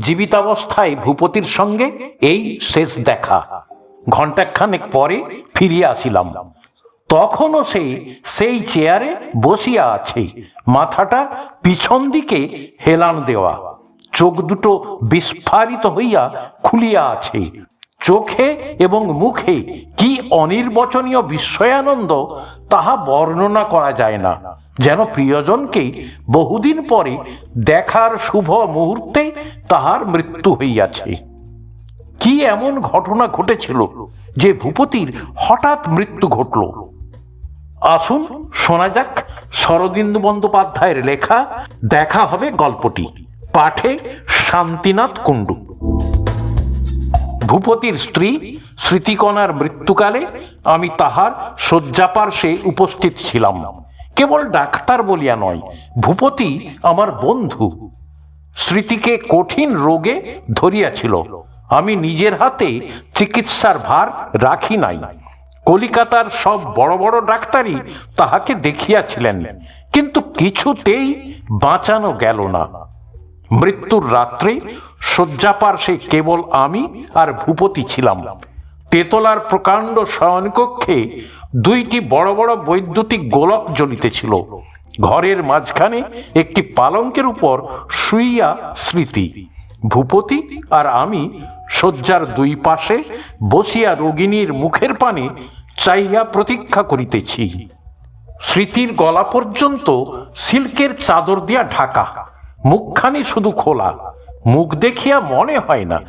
জীবিতাবস্থায় ভূপতির সঙ্গে এই শেষ দেখা। ঘণ্টাখানেক পরে ফিরিয়া আসিলাম। তখনও সে সেই চেয়ারে বসিয়া আছে। মাথাটা পিছন দিকে হেলান দেওয়া। চোখ দুটো বিস্ফারিত হইয়া খুলিয়া আছে। চোখে এবং মুখে কি অনির্বচনীয় বিস্ময়ানন্দ তাহা বর্ণনা করা যায় না। যেন প্রিয়জনকে বহুদিন পরে দেখার শুভ মুহূর্তে তাহার মৃত্যু হইয়াছে। কি এমন ঘটনা ঘটেছিল যে ভূপতির হঠাৎ মৃত্যু ঘটল? আসুন শোনা যাক শরদিন্দু বন্দ্যোপাধ্যায়ের লেখা দেখা হবে গল্পটি। পাঠে শান্তিনাথ কুণ্ডু। ভূপতির স্ত্রী স্মৃতিকণার মৃত্যুকালে আমি তাহার শয্যাপার্শ্বে উপস্থিত ছিলাম। কেবল ডাক্তার বলিয়া নয়, ভূপতি আমার বন্ধু। স্মৃতিকে কঠিন রোগে ধরিয়াছিল। আমি নিজের হাতে চিকিৎসার ভার রাখি নাই। কলিকাতার সব বড় বড় ডাক্তারই তাহাকে দেখিয়াছিলেন, কিন্তু কিছুতেই বাঁচানো গেল না। মৃত্যুর রাত্রে শয্যাপার্শ্বে কেবল আমি আর ভূপতি ছিলাম। তেতলার প্রকাণ্ড শয়নকক্ষে দুইটি বড় বড় বৈদ্যুতিক গোলক জ্বলিতেছিল ঘরের মাঝখানে একটি পালঙ্কের উপর শুইয়া স্মৃতি। ভূপতি আর আমি শয্যার দুই পাশে বসিয়া রোগিণীর মুখের পানে চাইয়া প্রতীক্ষা করিতেছি। স্মৃতির গলা পর্যন্ত সিল্কের চাদর দিয়া ঢাকা। মুখখানি শুধু খোলা, মুখ দেখিয়া মনে হয় না।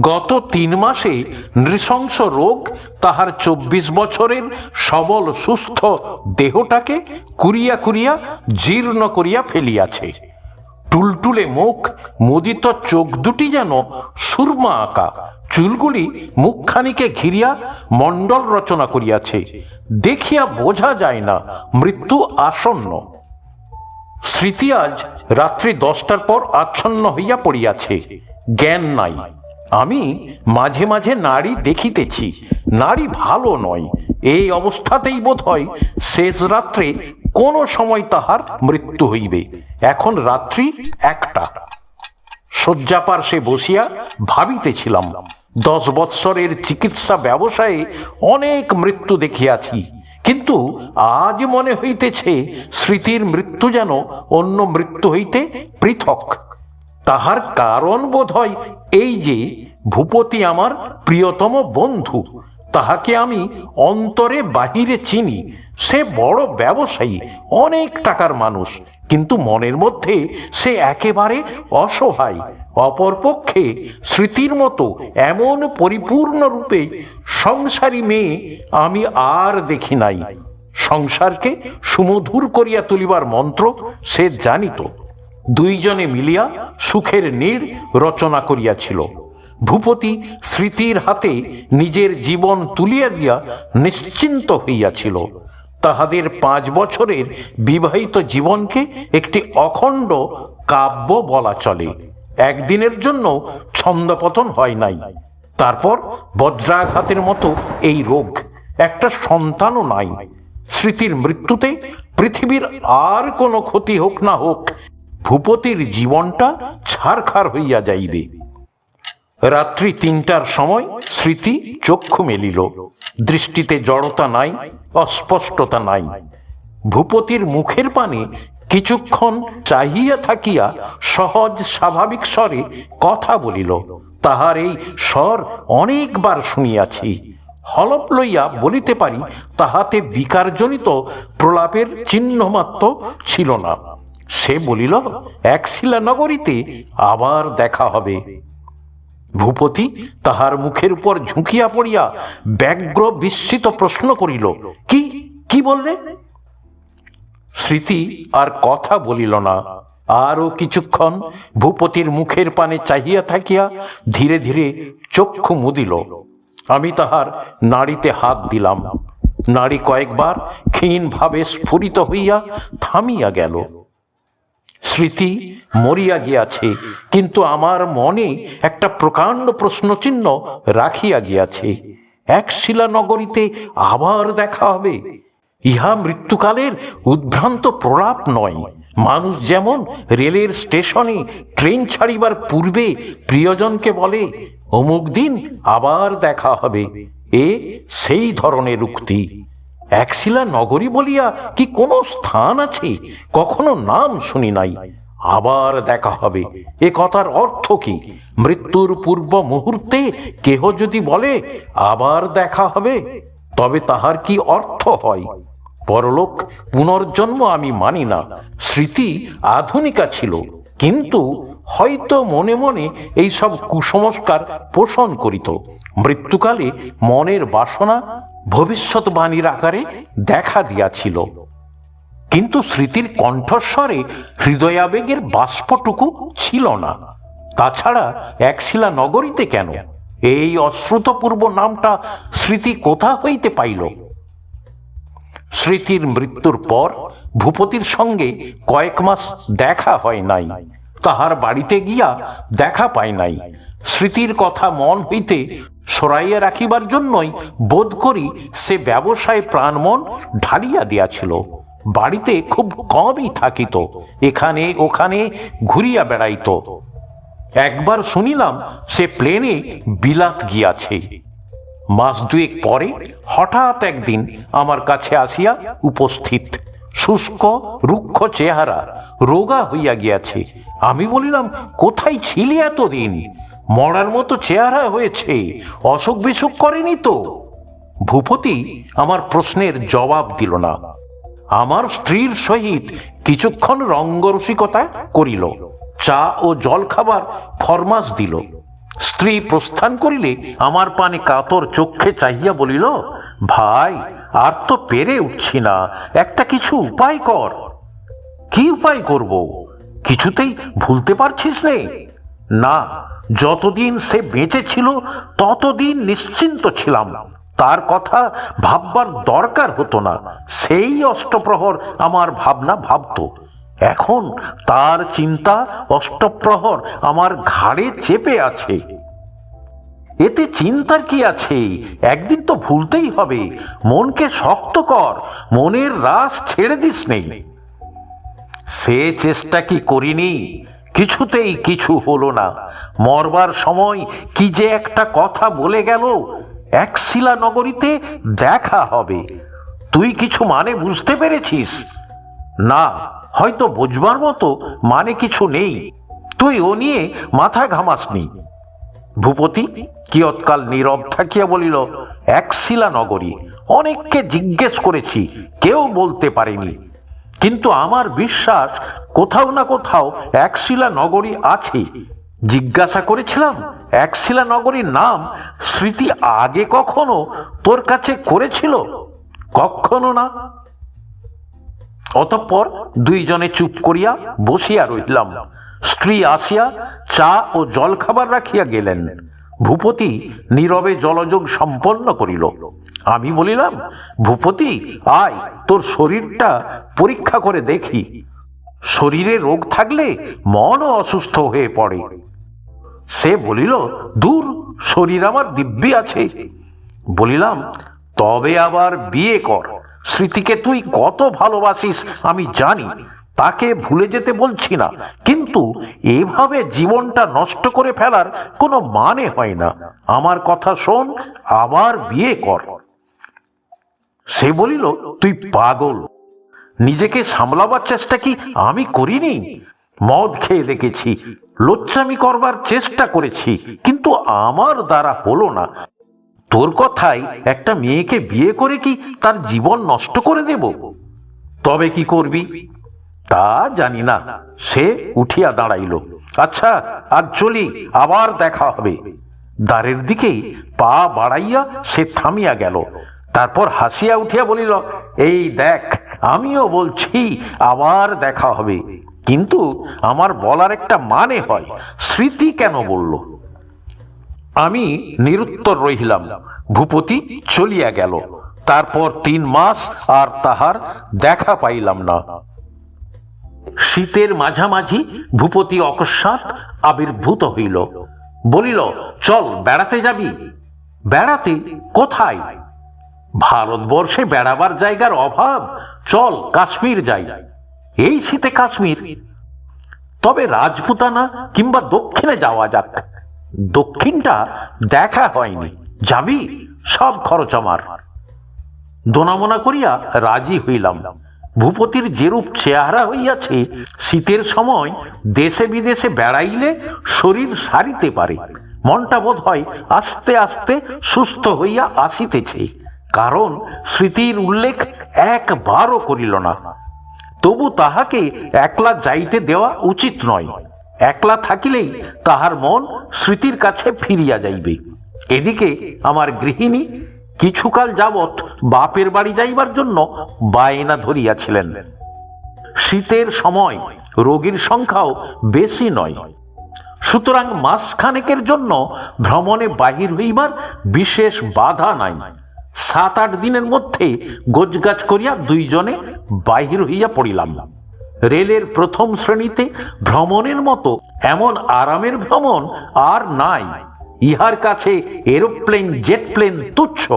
গত তিন মাসে নৃশংস রোগ তাহার চব্বিশ বছরের সবল সুস্থ দেহটাকে কুরিয়া কুরিয়া জীর্ণ করিয়া ফেলিয়াছে। টুলটুলে মুখ, মুদিত চোখ দুটি যেন সুরমা আঁকা, চুলগুলি মুখখানিকে ঘিরিয়া মণ্ডল রচনা করিয়াছে। দেখিয়া বোঝা যায় না, মৃত্যু আসন্ন। স্মৃতি আজ রাত্রি দশটার পর আচ্ছন্ন হইয়া পড়িয়াছে। জ্ঞান নাই। আমি মাঝে মাঝে নারী দেখিতেছি। নারী ভালো নয়। এই অবস্থাতেই বোধ হয় শেষ রাত্রে কোনো সময় তাহার মৃত্যু হইবে। এখন রাত্রি একটা। শয্যাপার্শ্বে বসিয়া ভাবিতেছিলাম, দশ বৎসরের চিকিৎসা ব্যবসায়ে অনেক মৃত্যু দেখিয়াছি। কিন্তু আজ মনে হইতেছে স্মৃতির মৃত্যু যেন অন্য মৃত্যু হইতে পৃথক। তাহার কারণ বোধ হয় এই যে, ভূপতি আমার প্রিয়তম বন্ধু, তাহাকে আমি অন্তরে বাহিরে চিনি সে বড় ব্যবসায়ী, অনেক টাকার মানুষ। কিন্তু মনের মধ্যে সে একেবারে অসহায়, অপরপক্ষে স্মৃতির মতো, এমন পরিপূর্ণ রূপে সংসারী মেয়ে আমি আর দেখি নাই। সংসারকে সুমধুর করিয়া তুলিবার মন্ত্র সে জানিত। দুইজনে মিলিয়া সুখের নীড় রচনা করিয়াছিল। ভূপতি স্মৃতির হাতে নিজের জীবন তুলিয়া দিয়া নিশ্চিন্ত হইয়াছিল। তাহাদের পাঁচ বছরের বিবাহিত জীবনকে একটি অখণ্ড কাব্য বলা চলে। একদিনের জন্য ছন্দপতন হয় নাই। তারপর বজ্রাঘাতের মতো এই রোগ, একটা সন্তানও নাই। স্মৃতির মৃত্যুতে পৃথিবীর আর কোনো ক্ষতি হোক না হোক, ভূপতির জীবনটা ছারখার হইয়া যাইবে। রাত্রি তিনটার সময় স্মৃতি চক্ষু মেলিল। দৃষ্টিতে জড়তা নাই, অস্পষ্টতা নাই। ভূপতির মুখের পানে কিছুক্ষণ চাহিয়া থাকিয়া সহজ স্বাভাবিক স্বরে কথা বলিল, তাহার এই স্বর অনেকবার শুনিয়াছি। হলপ লইয়া বলিতে পারি তাহাতে বিকারজনিত প্রলাপের চিহ্নমাত্র ছিল না। সে বলিল একশিলা নগরীতে আবার দেখা হবে। ভূপতি তাহার মুখের উপর ঝুঁকিয়া পড়িয়া ব্যগ্র বিস্মিত প্রশ্ন করিল, কি কি বললে? স্মৃতি আর কথা বলিল না। আরও কিছুক্ষণ ভূপতির মুখের পানে চাহিয়া থাকিয়া ধীরে ধীরে চক্ষু মুদিল। আমি তাহার নাড়িতে হাত দিলাম। নারী কয়েকবার ক্ষীণভাবে স্ফুরিত হইয়া থামিয়া গেল। স্মৃতি মরিয়া গিয়াছে, কিন্তু আমার মনে একটা প্রকাণ্ড প্রশ্নচিহ্ন রাখিয়া গিয়াছে। এক শিলানগরীতে আবার দেখা হবে। ইহা মৃত্যুকালের উদ্ভ্রান্ত প্রলাপ নয়। মানুষ যেমন রেলের স্টেশনে ট্রেন ছাড়িবার পূর্বে প্রিয়জনকে বলে, অমুক দিন আবার দেখা হবে। এ সেই ধরনের উক্তি। একশিলা নগরী বলিয়া কি কোনো স্থান আছে? কখনো নাম শুনি নাই। আবার দেখা হবে। এ কথার অর্থ কি? মৃত্যুর পূর্ব মুহূর্তে কেহ যদি বলে, আবার দেখা হবে, তবে তাহার কি অর্থ হয়? পরলোক পুনর্জন্ম আমি মানি না। স্মৃতি আধুনিকা ছিল। কিন্তু হয়তো মনে মনে এই সব কুসংস্কার পোষণ করিত। মৃত্যুকালে মনের বাসনা ভবিষ্যৎবাণীর আকারে দেখা দিয়াছিল। কিন্তু স্মৃতির কণ্ঠস্বরে হৃদয়াবেগের বাষ্পটুকু ছিল না। তাছাড়া একশিলা নগরীতে কেন? এই অশ্রুতপূর্ব নামটা স্মৃতি কোথা হইতে পাইল? স্মৃতির মৃত্যুর পর ভূপতির সঙ্গে কয়েক মাস দেখা হয় নাই। তাহার বাড়িতে গিয়া দেখা পায় নাই। স্মৃতির কথা মন হইতে সরাইয়া রাখিবার জন্যই বোধ করি সে ব্যবসায় প্রাণমন ঢালিয়া দিয়াছিল। বাড়িতে খুব কমই থাকিত, এখানে ওখানে ঘুরিয়া বেড়াইত। একবার শুনিলাম সে প্লেনে বিলাত গিয়াছে। মাস দুয়েক পরে হঠাৎ একদিন আমার কাছে আসিয়া উপস্থিত। শুষ্ক, রুক্ষ চেহারা, রোগা হইয়া গিয়াছে। আমি বলিলাম, কোথায় ছিলি এতদিন? মরার মতো চেহারা হয়েছে। অসুখ বিসুখ করেনি তো? ভূপতি আমার প্রশ্নের জবাব দিল না। আমার স্ত্রীর সহিত কিছুক্ষণ রঙ্গরসিকতা করিল। চা ও জল খাবার ফরমাস দিল। স্ত্রী প্রস্থান করিলে আমার পানে কাতর চক্ষে চাহিয়া বলিল, ভাই, আর তো পেরে উঠছি না। একটা কিছু উপায় কর। কি উপায় করব? কিছুতেই ভুলতে পারছিস নে? না, যতদিন সে বেঁচে ছিল, ততদিন নিশ্চিন্ত ছিলাম। তার কথা ভাববার দরকার হতো না, সেই অষ্টপ্রহর আমার ভাবনা ভাবত। এখন তার চিন্তা অষ্টপ্রহর আমার ঘাড়ে চেপে আছে। এতে চিন্তার কি আছে? একদিন তো ভুলতেই হবে। মনকে শক্ত কর, মনের রাস ছেড়ে দিস নেই। সে চেষ্টা কি করিনি? কিছুতেই কিছু হলো না। মরবার সময় কি যে একটা কথা বলে গেল, এক শিলা নগরীতে দেখা হবে। তুই কিছু মানে বুঝতে পেরেছিস? না, হয়তো বুঝবার মতো মানে কিছু নেই। তুই ও নিয়ে মাথা ঘামাসনি। ভূপতি কিয়ৎকাল নীরব থাকিয়া বলিল, এক শিলা নগরী অনেককে জিজ্ঞেস করেছি, কেউ বলতে পারেনি। কিন্তু আমার বিশ্বাস কোথাও না কোথাও একশিলা নগরী আছে। জিজ্ঞাসা করেছিলাম একশিলা নগরীর নাম স্মৃতি আগে কখনো তোর কাছে করেছিল? কখনো না। অতঃপর দুইজনে চুপ করিয়া বসিয়া রহিলাম স্ত্রী আসিয়া চা ও জল খাবার রাখিয়া গেলেন। ভূপতি নীরবে জলযোগ সম্পন্ন করিল। আমি বলিলাম, ভূপতি, আয়, তোর শরীরটা পরীক্ষা করে দেখি। শরীরে রোগ থাকলে মনও অসুস্থ হয়ে পড়ে। সে বলিল, দূর, শরীর আমার দিব্যি আছে। বলিলাম, তবে আবার বিয়ে কর। স্মৃতিকে তুই কত ভালোবাসিস আমি জানি। তাকে ভুলে যেতে বলছি না। কিন্তু এভাবে জীবনটা নষ্ট করে ফেলার কোনো মানে হয় না। আমার কথা শোন, আবার বিয়ে কর। সে বলিল, তুই পাগল। নিজেকে সামলাবার চেষ্টা কি আমি করিনি? মদ খেয়ে দেখেছি, লোচ্চামি করবার চেষ্টা করেছি, কিন্তু আমার দ্বারা হলো না। তোর কথাই একটা মেয়েকে বিয়ে করে কি তার জীবন নষ্ট করে দেব? তবে কি করবি? তা জানি না। সে উঠিয়া দাঁড়াইল। আচ্ছা আজ চলি, আবার দেখা হবে। দ্বারের দিকেই পা বাড়াইয়া সে থামিয়া গেল। তারপর হাসিয়া উঠিয়া বলিল, এই দেখ, আমিও বলছি, আবার দেখা হবে। কিন্তু আমার বলার একটা মানে হয়, স্মৃতি কেন বলল? আমি নিরুত্তর রহিলাম। ভূপতি চলিয়া গেল। তারপর তিন মাস আর তাহার দেখা পাইলাম না। শীতের মাঝামাঝি ভূপতি অকস্মাৎ আবির্ভূত হইল। বলিল, চল, বেড়াতে যাবি? বেড়াতে? কোথায়? ভারতবর্ষে বেড়াবার জায়গার অভাব। চল, কাশ্মীর যাই। এই শীতে কাশ্মীর? তবে রাজপুতানা কিংবা দক্ষিণে যাওয়া যাক। দক্ষিণটা দেখা হয়নি। যাবি? সব খরচ আমার। দোনামোনা করিয়া রাজি হইলাম। ভূপতির যেরূপ চেহারা হইয়াছে, শীতের সময় দেশে বিদেশে বেড়াইলে শরীর সারিতে পারে। মনটা বোধ হয় আস্তে আস্তে সুস্থ হইয়া আসিতেছে, কারণ স্মৃতির উল্লেখ একবারও করিল না। তবু তাহাকে একলা যাইতে দেওয়া উচিত নয়। একলা থাকিলেই তাহার মন স্মৃতির কাছে ফিরিয়া যাইবে। এদিকে আমার গৃহিণী কিছুকাল যাবৎ বাপের বাড়ি যাইবার জন্য বায়না ধরিয়াছিলেন। শীতের সময় রোগীর সংখ্যাও বেশি নয়। সুতরাং মাসখানেকের জন্য ভ্রমণে বাহির হইবার বিশেষ বাধা নাই। সাত আট দিনের মধ্যে গোজগাছ করিয়া দুইজনে বাহির হইয়া পড়িলাম। রেলের প্রথম শ্রেণীতে ভ্রমণের মতো এমন আরামের ভ্রমণ আর নাই। ইহার কাছে এরোপ্লেন জেট প্লেন তুচ্ছ।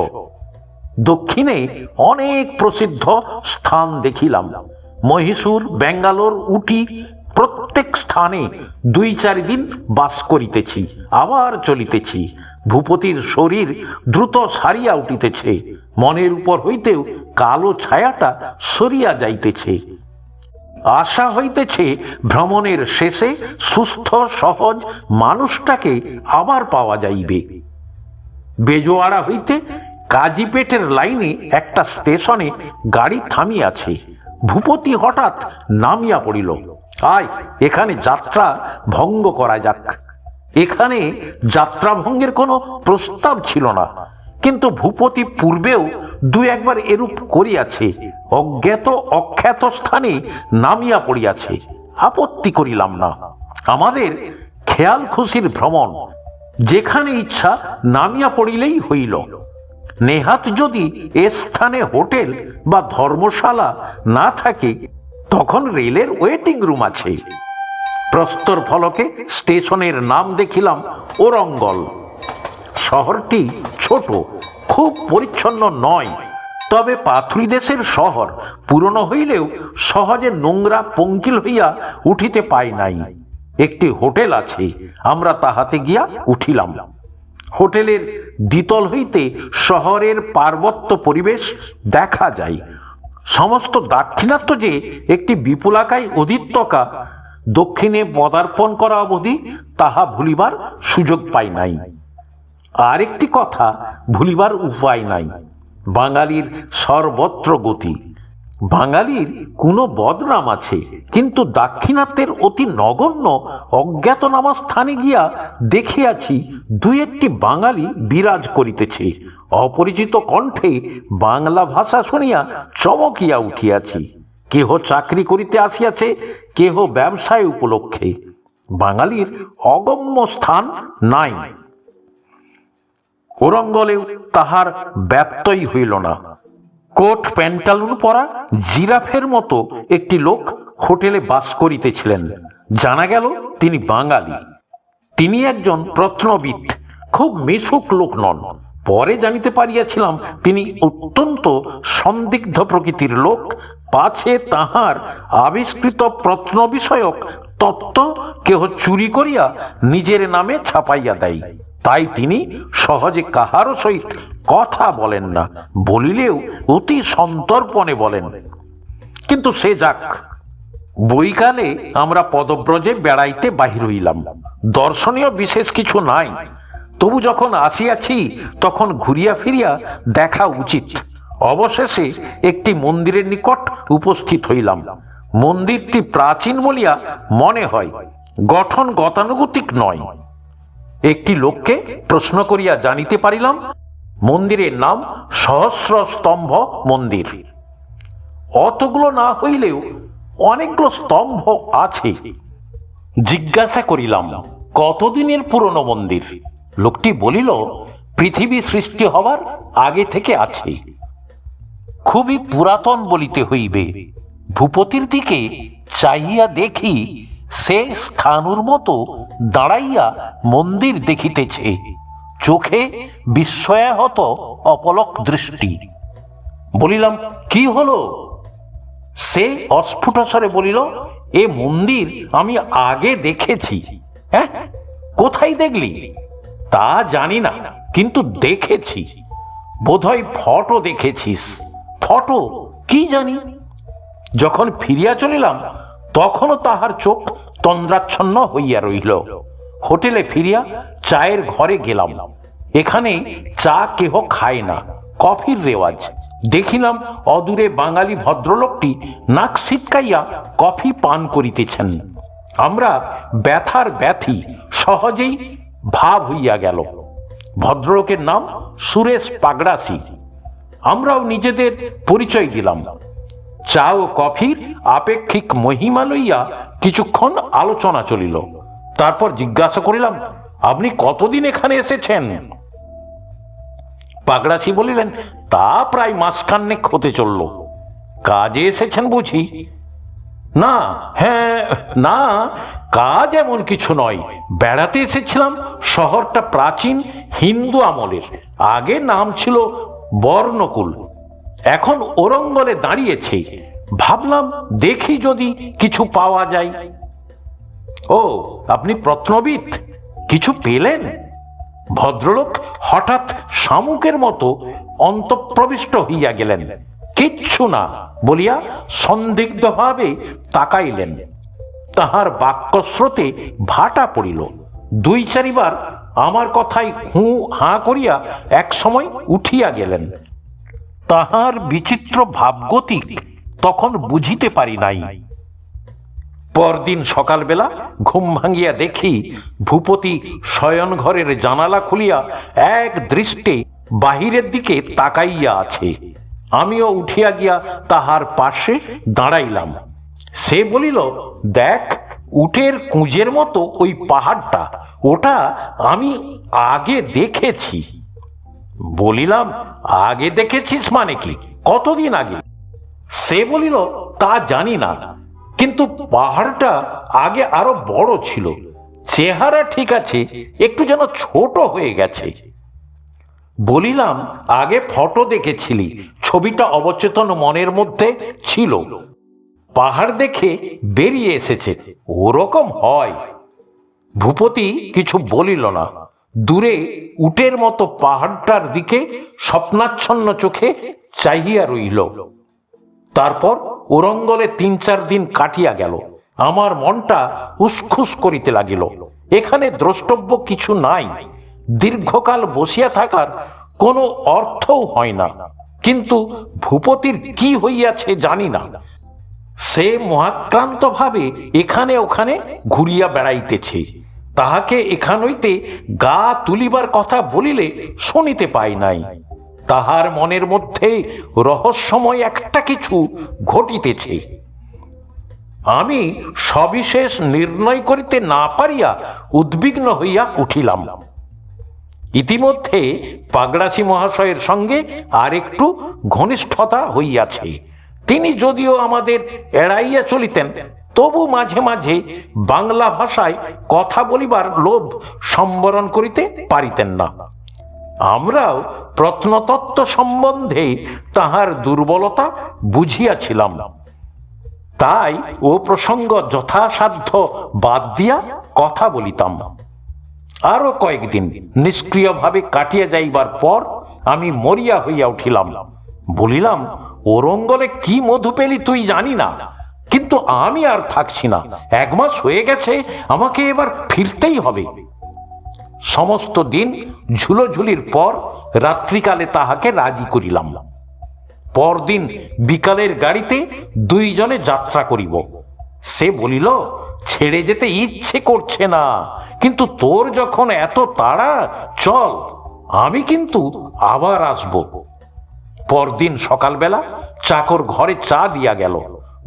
দক্ষিণে অনেক প্রসিদ্ধ স্থান দেখিলাম। মহীশূর, ব্যাঙ্গালোর, উটি প্রত্যেক স্থানে দুই চারি দিন বাস করিতেছি, আবার চলিতেছি। ভূপতির শরীর দ্রুত সারিয়া উঠিতেছে। মনের উপর হইতেও কালো ছায়াটা সরিয়া যাইতেছে। আশা হইতেছে ভ্রমণের শেষে সুস্থ, সহজ মানুষটাকে আবার পাওয়া যাইবে। বেজোয়াড়া হইতে কাজীপেটের লাইনে একটা স্টেশনে গাড়ি থামিয়াছে। ভূপতি হঠাৎ নামিয়া পড়িল। আয়, এখানে যাত্রা ভঙ্গ করা যাক। এখানে যাত্রা ভঙ্গের কোনো প্রস্তাব ছিল না। কিন্তু ভূপতি পূর্বেও দু একবার এরূপ করিয়াছে, অজ্ঞাত অখ্যাত স্থানে নামিয়া পড়িয়াছে। আপত্তি করিলাম না। আমাদের খেয়াল খুশির ভ্রমণ, যেখানে ইচ্ছা নামিয়া পড়িলেই হইল। নেহাত যদি এ স্থানে হোটেল বা ধর্মশালা না থাকে, তখন রেলের ওয়েটিং রুম আছে। প্রস্তর ফলকে স্টেশনের নাম দেখিলাম ওরঙ্গল। শহরটি ছোট, খুব পরিচ্ছন্ন নয়। তবে পাথুরি দেশের শহর পুরনো হইলেও সহজে নোংরা পঙ্কিল হইয়া উঠিতে পায় নাই। একটি হোটেল আছে, আমরা তাহাতে গিয়া উঠিলাম। হোটেলের দ্বিতল হইতে শহরের পার্বত্য পরিবেশ দেখা যায়। সমস্ত দাক্ষিণাত্য যে একটি বিপুলাকায় অধিত্যকা দক্ষিণে পদার্পণ করা অবধি তাহা ভুলিবার সুযোগ পাই নাই। আরেকটি কথা ভুলিবার উপায় নাই। বাঙালির সর্বত্র গতি। বাঙালির কোনো বদনাম আছে, কিন্তু দাক্ষিণাত্যের অতি নগণ্য অজ্ঞাতনামা স্থানে গিয়া দেখিয়াছি দুই একটি বাঙালি বিরাজ করিতেছে। অপরিচিত কণ্ঠে বাংলা ভাষা শুনিয়া চমকিয়া উঠিয়াছি। কেহ চাকরি করিতে আসিয়াছে, কেহ ব্যবসায় উপলক্ষে। বাঙালির অগম্য স্থান নাই। ওরঙ্গলেও তাহার ব্যপ্তই হইল না। কোট প্যান্টালুন পরা জিরাফের মতো একটি লোক হোটেলে বাস করিতেছিলেন। জানা গেল তিনি বাঙালি। তিনি একজন প্রত্নবিদ, খুব মিশুক লোক নন। পরে জানিতে পারিয়াছিলাম তিনি অত্যন্ত সন্দিগ্ধ প্রকৃতির লোক। পাছে তাহার আবিষ্কৃত প্রত্ন বিষয়ক তত্ত্ব কেহ চুরি করিয়া নিজের নামে ছাপাইয়া দেয়। তাই তিনি সহজে কাহারও সহিত কথা বলেন না, বলিলেও অতি সন্তর্পণে বলেন। কিন্তু সে যাক বইকালে আমরা পদব্রজে বেড়াইতে বাহির হইলাম। দর্শনীয় বিশেষ কিছু নাই। তবু যখন আসিয়াছি, তখন ঘুরিয়া ফিরিয়া দেখা উচিত। অবশেষে একটি মন্দিরের নিকট উপস্থিত হইলাম। মন্দিরটি প্রাচীন বলিয়া মনে হয়, গঠন গতানুগতিক নয়। একটি লোককে প্রশ্ন করিয়া জানিতে পারিলাম, মন্দিরের নাম সহস্র স্তম্ভ মন্দির। অতগুলো না হইলেও অনেকগুলো স্তম্ভ আছে। জিজ্ঞাসা করিলাম, কতদিনের পুরনো মন্দির? লোকটি বলিল, পৃথিবী সৃষ্টি হবার আগে থেকে আছে। খুবই পুরাতন বলিতে হইবে। ভূপতির দিকে চাহিয়া দেখি সে স্থানুর মতো দাঁড়াইয়া মন্দির দেখিতেছে। চোখে বিস্ময়াহত অপলক দৃষ্টি। বলিলাম, কি হলো? সে অস্ফুটস্বরে বলিল, এ মন্দির আমি আগে দেখেছি। হ্যাঁ কোথায় দেখলি? তা জানি না, কিন্তু দেখেছি। বোধহয় ফটো দেখেছিস। ফটো? কি জানি? যখন ফিরিয়া চলিলাম তখনও তাহার চোখ তন্দ্রাচ্ছন্ন হইয়া রইল। হোটেলে ফিরিয়া চায়ের ঘরে গেলাম। এখানে চা কেহ খায় না, কফির রেওয়াজ। দেখিলাম অদূরে বাঙালি ভদ্রলোকটি নাক ছিটকাইয়া কফি পান করিতেছেন। আমরা ব্যথার ব্যথি সহজেই ভাব হইয়া গেল। ভদ্রলোকের নাম সুরেশ পাগড়াসি। আমরাও নিজেদের পরিচয় দিলাম। চা ও কফির আপেক্ষিক মহিমা লইয়া কিছুক্ষণ আলোচনা চলিল। তারপর জিজ্ঞাসা করিলাম, আপনি কতদিন এখানে এসেছেন? পাগড়াসি বলিলেন, তা প্রায় মাসখান্নেক হতে চলল। কাজে এসেছেন বুঝি? না হ্যাঁ না, কাজ এমন কিছু নয়। বেড়াতে এসেছিলাম, শহরটা প্রাচীন হিন্দু আমলের। আগে নাম ছিল বর্ণকুল। এখন ওরঙ্গলে দাঁড়িয়েছে। ভাবলাম দেখি যদি কিছু পাওয়া যায়। ও, আপনি প্রত্নবিদ? কিছু পেলেন? ভদ্রলোক হঠাৎ শামুকের মতো অন্তঃপ্রবিষ্ট হইয়া গেলেন। কিচ্ছু না বলিয়া সন্দিগ্ধভাবে তাকাইলেন। তাহার বাক্যস্রোতে ভাটা পড়িল। দুই চারিবার আমার কথায় হু হাঁ করিয়া এক সময় উঠিয়া গেলেন। তাহার বিচিত্র ভাবগতিক তখন বুঝিতে পারি নাই। পরদিন সকালবেলা ঘুম ভাঙিয়া দেখি ভূপতি শয়ন ঘরের জানালা খুলিয়া এক দৃষ্টে বাহিরের দিকে তাকাইয়া আছে। আমিও উঠিয়া গিয়া তাহার পাশে দাঁড়াইলাম। সে বলিল, দেখ, উটের কুঁজের মতো ওই পাহাড়টা, ওটা আমি আগে দেখেছি। বলিলাম, আগে দেখেছিস মানে কি? কতদিন আগে? সে বলিল, তা জানি না। কিন্তু পাহাড়টা আগে আরও বড় ছিল। চেহারা ঠিক আছে, একটু যেন ছোট হয়ে গেছে। বলিলাম, আগে ফটো দেখেছিলি। ছবিটা অবচেতন মনের মধ্যে ছিল। পাহাড় দেখে বেরিয়ে এসেছে। ওরকম হয়। ভূপতি কিছু বলিল না। দূরে উটের মতো পাহাড়টার দিকে স্বপ্নাচ্ছন্ন চোখে চাহিয়া রইল। তারপর ওরঙ্গলে তিন চার দিন কাটিয়া গেল। আমার মনটা উসখুস করিতে লাগিল। এখানে দ্রষ্টব্য কিছু নাই। দীর্ঘকাল বসিয়া থাকার কোনো অর্থও হয় না। কিন্তু ভূপতির কি হইয়াছে জানি না। সে মহাক্রান্ত ভাবে এখানে ওখানে ঘুরিয়া বেড়াইতেছে। তাহাকে এখান হইতে গা তুলিবার কথা বলিলে শুনিতে পাই নাই। তাহার মনের মধ্যে রহস্যময় একটা কিছু ঘটিতেছে। আমি সবিশেষ নির্ণয় করিতে না পারিয়া উদ্বিগ্ন হইয়া উঠিলাম। ইতিমধ্যে পাগড়াসি মহাশয়ের সঙ্গে আর একটু ঘনিষ্ঠতা হইয়াছে। তিনি যদিও আমাদের এড়াইয়া চলিতেন তবু মাঝে মাঝে বাংলা ভাষায় কথা বলিবার লোভ সম্বরণ করিতে পারিতেন না। আমরাও প্রত্নতত্ত্ব সম্বন্ধে তাহার দুর্বলতা বুঝিয়াছিলাম। তাই ও প্রসঙ্গ যথাসাধ্য বাদ দিয়া কথা বলিতাম। আরও কয়েকদিন নিষ্ক্রিয়ভাবে কাটিয়া যাইবার পর আমি মরিয়া হইয়া উঠিলাম। বলিলাম, ওরঙ্গলে কি মধু পেলি তুই জানি না। কিন্তু আমি আর থাকছি না। এক মাস হয়ে গেছে, আমাকে এবার ফিরতেই হবে। সমস্ত দিন ঝুলোঝুলির পর রাত্রিকালে তাহাকে রাজি করিলাম। পরদিন বিকালের গাড়িতে দুইজনে যাত্রা করিব। সে বলিল, ছেড়ে যেতে ইচ্ছে করছে না, কিন্তু তোর যখন এত তাড়া, চল, আমি কিন্তু আবার আসব। পরদিন সকালবেলা চাকর ঘরে চা দিয়া গেল।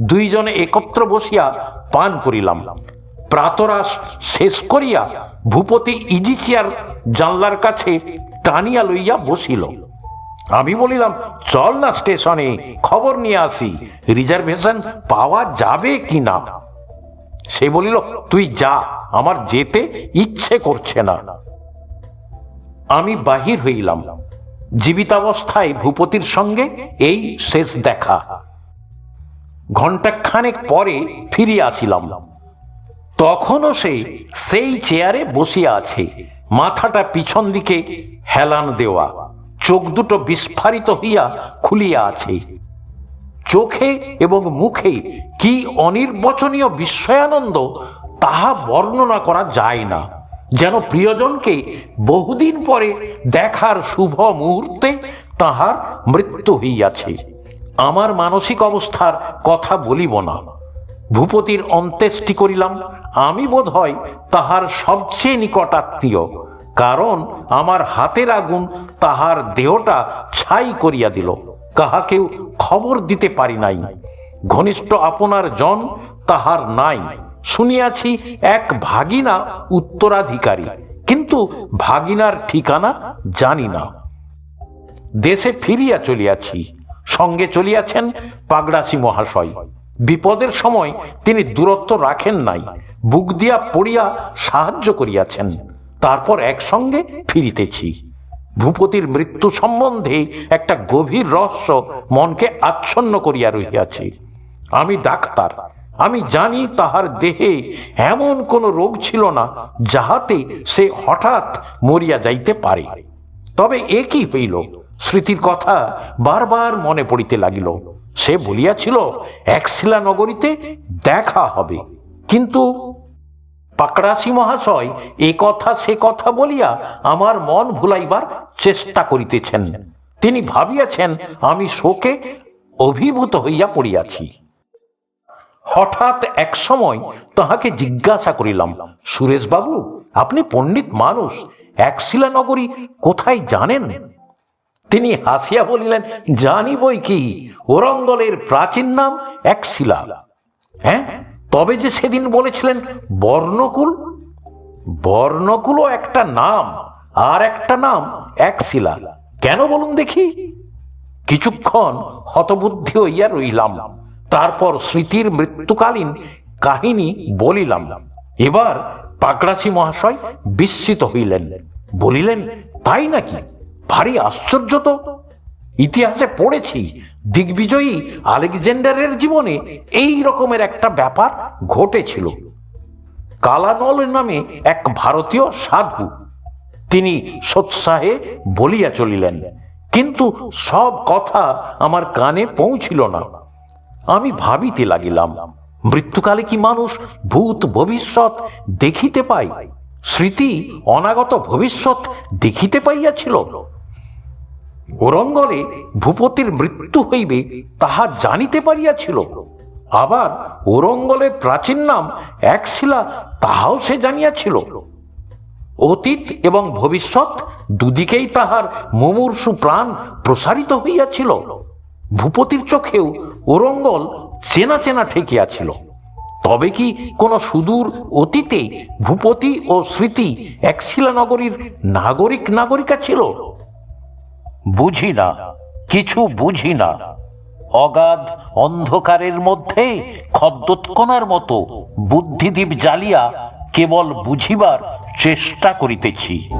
দুইজনে একত্র বসিয়া পান করিলাম। প্রাতরাস শেষ করিয়া ভূপতি ইজি চেয়ার জানলার কাছে টানিয়া লইয়া বসিল। আমি বলিলাম, চল না স্টেশনে, খবর নিয়ে আসি, রিজার্ভেশন পাওয়া যাবে কি না সে বলিল, তুই যা, আমার যেতে ইচ্ছে করছে না। আমি বাহির হইলাম। জীবিতাবস্থায় ভূপতির সঙ্গে এই শেষ দেখা। ঘণ্টাখানেক পরে ফিরিয়া আসিলাম। তখনও সে সেই চেয়ারে বসিয়া আছে। মাথাটা পিছন দিকে হেলান দেওয়া। চোখ দুটো বিস্ফারিত হইয়া খুলিয়া আছে। চোখে এবং মুখে কি অনির্বচনীয় বিস্ময়ানন্দ তাহা বর্ণনা করা যায় না। যেন প্রিয়জনকে বহুদিন পরে দেখার শুভ মুহূর্তে তাহার মৃত্যু হইয়াছে। আমার মানসিক অবস্থার কথা বলিব না। ভূপতির অন্ত্যেষ্টি করিলাম, আমি বোধ হয় তাহার সবচেয়ে নিকটাত্মীয় কারণ আমার হাতের আগুন তাহার দেহটা ছাই করিয়া দিল, কাহাকেও খবর দিতে পারি নাই। ঘনিষ্ঠ আপনার জন তাহার নাই, শুনিয়াছি এক ভাগিনা উত্তরাধিকারী, কিন্তু ভাগিনার ঠিকানা জানি না। দেশে ফিরিয়া চলিয়াছি সঙ্গে চলিয়াছেন পাগড়াসি মহাশয়। বিপদের সময় তিনি দূরত্ব রাখেন নাই, বুক দিয়া পড়িয়া সাহায্য করিয়াছেন। তারপর একসঙ্গে ফিরিতেছি। ভূপতির মৃত্যু সম্বন্ধে একটা গভীর রহস্য মনকে আচ্ছন্ন করিয়া রহিয়াছে। আমি ডাক্তার, আমি জানি তাহার দেহে এমন কোনো রোগ ছিল না যাহাতে সে হঠাৎ মরিয়া যাইতে পারে। তবে এ কি হইল? স্মৃতির কথা বারবার মনে পড়িতে লাগিল। সে বলিয়াছিল একশিলা নগরীতে দেখা হবে। কিন্তু পাকড়াসি মহাশয় এ কথা, সে কথা বলিয়া আমার মন ভুলাইবার চেষ্টা করিতেছেন। তিনি ভাবিয়াছেন, আমি শোকে অভিভূত হইয়া পড়িয়াছি। হঠাৎ এক সময় তাহাকে জিজ্ঞাসা করিলাম, সুরেশবাবু, আপনি পণ্ডিত মানুষ একশিলা নগরী কোথায় জানেন? তিনি হাসিয়া বলিলেন, জানি বই কি? ওরঙ্গলের প্রাচীন নাম এক শিলা। হ্যাঁ? তবে যে সেদিন বলেছিলেন বর্ণকুল? বর্ণকুলও একটা নাম আর একটা নাম একশিলা কেন বলুন দেখি? কিছুক্ষণ হতবুদ্ধি হইয়া রইলাম। তারপর স্মৃতির মৃত্যুকালীন কাহিনী বলিলাম। এবার পাকড়াসি মহাশয় বিস্মিত হইলেন। বলিলেন, তাই নাকি? ভারী আশ্চর্য তো। ইতিহাসে পড়েছি দিগ্বিজয়ী আলেকজান্ডারের জীবনে এই রকমের একটা ব্যাপার ঘটেছিল। কালানল নামে এক ভারতীয় সাধু। তিনি সোৎসাহে বলিয়া চলিলেন, কিন্তু সব কথা আমার কানে পৌঁছিল না। আমি ভাবিতে লাগিলাম, মৃত্যুকালে কি মানুষ ভূত ভবিষ্যৎ দেখিতে পায়? স্মৃতি অনাগত ভবিষ্যৎ দেখিতে পাইয়াছিল? ওরঙ্গলে ভূপতির মৃত্যু হইবে তাহা জানিতে পারিয়াছিল। আবার ওরঙ্গলের প্রাচীন নাম এক শিলা তাহাও সে জানিয়াছিল। অতীত এবং ভবিষ্যৎ দুদিকেই তাহার মুমূর্ষু প্রাণ প্রসারিত হইয়াছিল। ভূপতির চোখেও ওরঙ্গল চেনা চেনা ঠেকিয়াছিল। তবে কি কোনো সুদূর অতীতে ভূপতি ও স্মৃতি একশিলা নগরীর নাগরিক নাগরিকা ছিল? বুঝি না কিছু বুঝি না অগাধ অন্ধকারের মধ্যে খদ্যোৎকনার মতো বুদ্ধিদীপ জ্বালিয়া কেবল বুঝিবার চেষ্টা করিতেছি।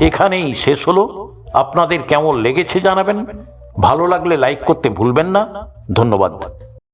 এখানেই শেষ হলো। আপনাদের কেমন লেগেছে জানাবেন? ভালো লাগলে লাইক করতে ভুলবেন না। ধন্যবাদ।